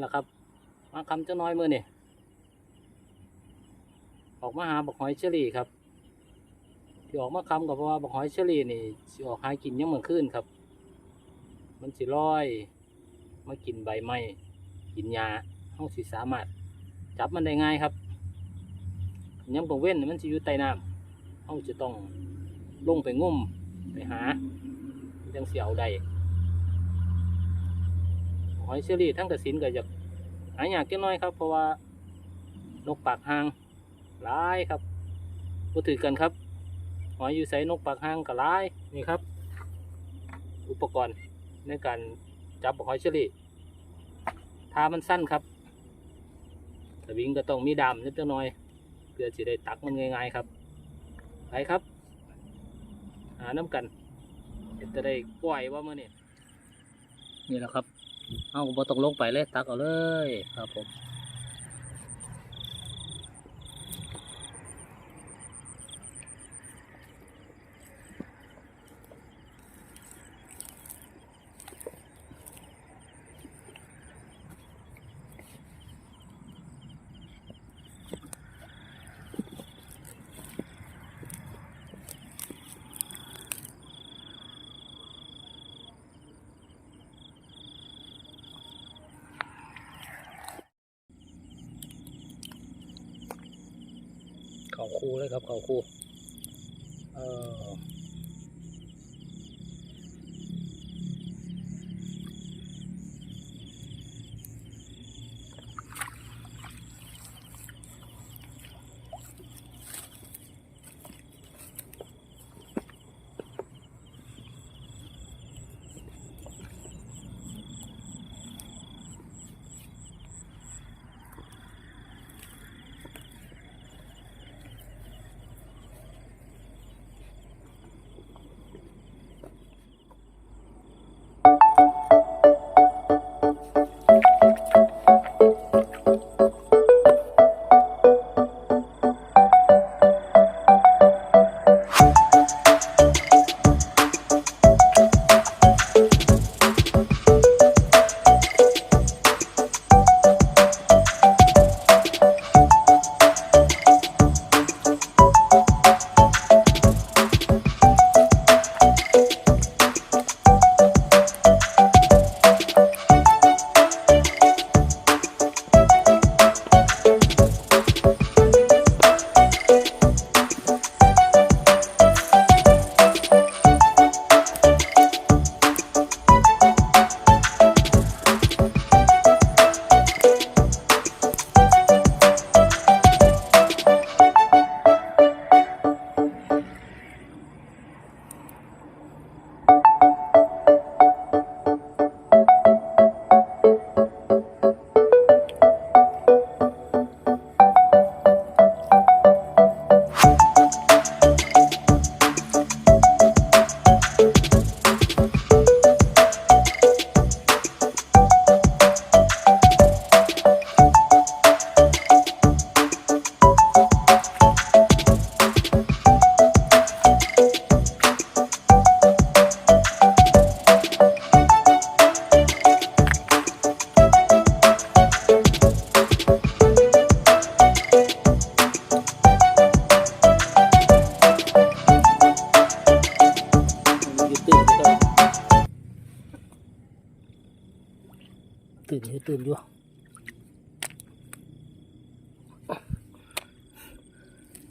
แล้วครับ มาคำเจ้าน้อยมือนี่ออกมาหาบักหอยเชอรี่ครับที่ออกมาคำกับเพราะว่าบักหอยเชอรี่นี่สิออกหากินยังเหมือนขึ้นครับ มันสิลอย มากินใบไม้กินหญ้าเฮาสิสามารถ จับมันได้ง่ายครับยังกงเว้นมันสิอยู่ใต้น้ำเฮาจะต้องลงไปงุ่มไปหาจังเสียวได้ หอยเชอรี่ทั้งกระสินก็จะหายากจังน้อยครับ เพราะว่านกปากหางหลายครับบ่ถือกันครับ หอยอยู่ใส่นกปากหางก็หลายนี่ครับ อุปกรณ์ในการจับหอยเชอรี่ทามันสั้นครับสวิงก็ต้องมีดำนิดหน่อย เพื่อจะได้ตักมันง่ายๆครับไปครับ หาน้ำกันจะได้ปล่อยว่าเมื่อนี่นี่แหละครับ เอาบ่ต้องลงไปเลยตักเอาเลยครับผม เขาคูเลยครับเขาคูเออ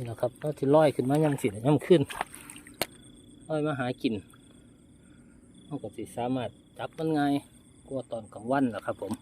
นี่แหละครับเราที่ลอยขึ้นมายังสิยังขึ้นลอยมาหากินเราก็สิสามารถจับมันง่ายกว่าตอนกลางวันนะครับผม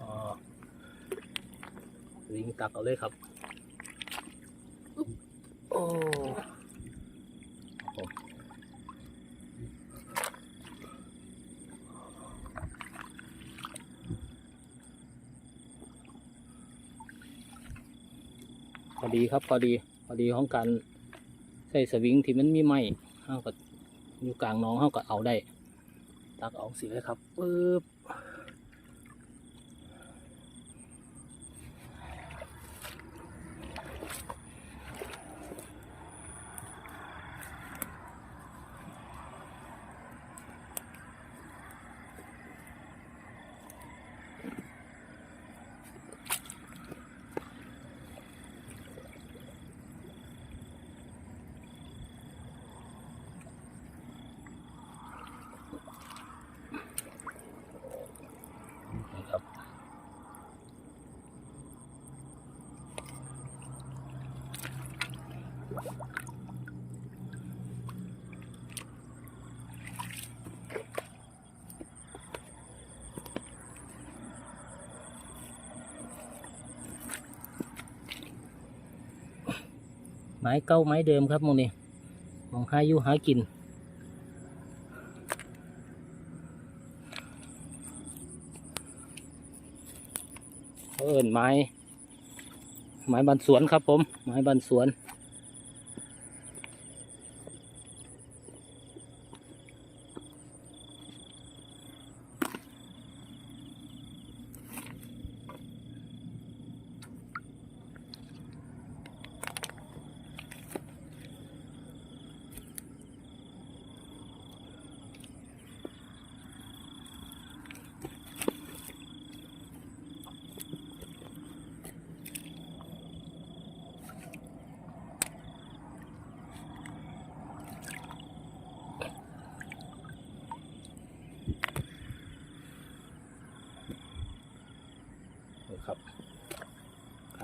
อ๋อลิงตักเอาเลยครับอุ๊บโอ้ครับผมพอ ดีครับพอดีพอดีของการใส่สวิงที่มันมีไม้เขาก็อยู่กลางน้องเขาก็เอาได้ ตักออกสิเลยครับปึ๊บ ไม้เก้าไม้เดิมครับมองนี่มองหาอยู่หากินเขาเอินไม้ ไม้บันสวนครับผม ไม้บันสวน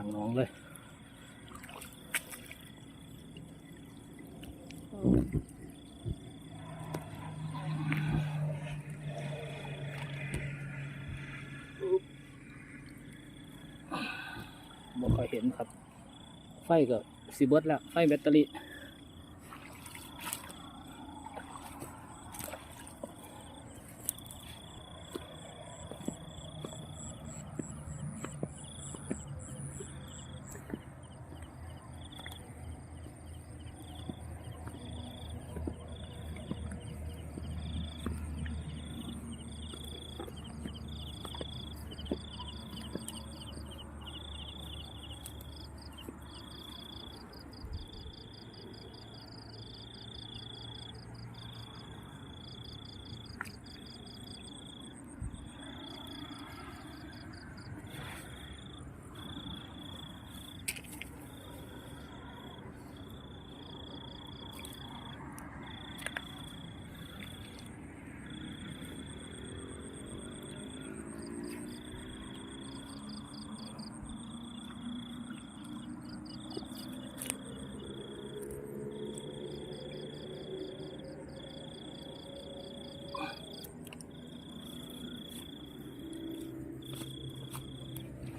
างน้องเลยบ่ค่อยเห็นครับ ไฟก็สิเบิดแล้ว ไฟแบตเตอรี่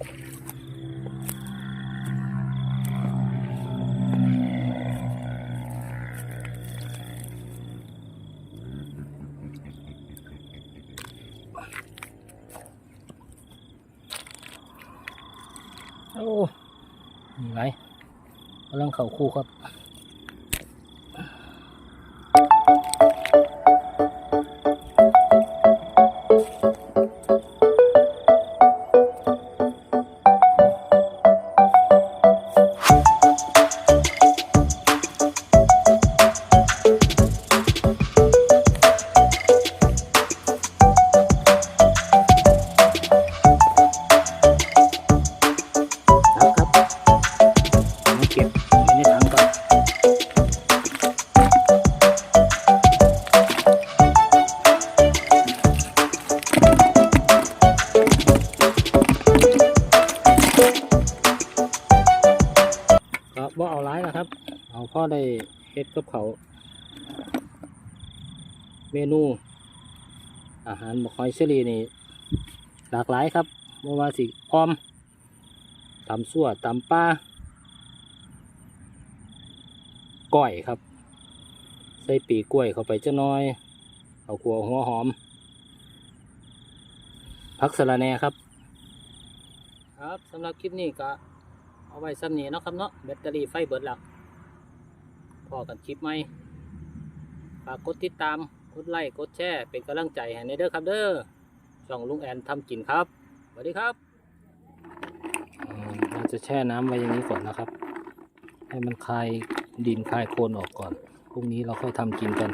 โอ้นี่ไรกำลังเข่าคู่ครับ พ่อได้เฮ็ดกับเขาเมนู อาหารบกคอยเชอรี่นี่ หลากหลายครับเมื่อว่าสิออมตำซั่วตำป้าก้อยครับ ใส่ปีกล้วยเข้าไปจะน้อย เอาขัวหัวหอม พักสะระแหน่ครับ ครับสำหรับคลิปนี้ก็เอาไว้ซ้ำนี้เนาะครับเนาะแบตเตอรี่ไฟเบิดหลัก พอกันคลิปไหมฝากกดติดตาม กดไลค์ กดแชร์ เป็นกำลังใจให้ในเด้อครับเด้อช่องลุงแอนทำกินครับ สวัสดีครับเราจะแช่น้ำไว้อย่างนี้ก่อนนะครับ ให้มันคลายดินคลายโคลนออกก่อน พรุ่งนี้เราค่อยทำกินกัน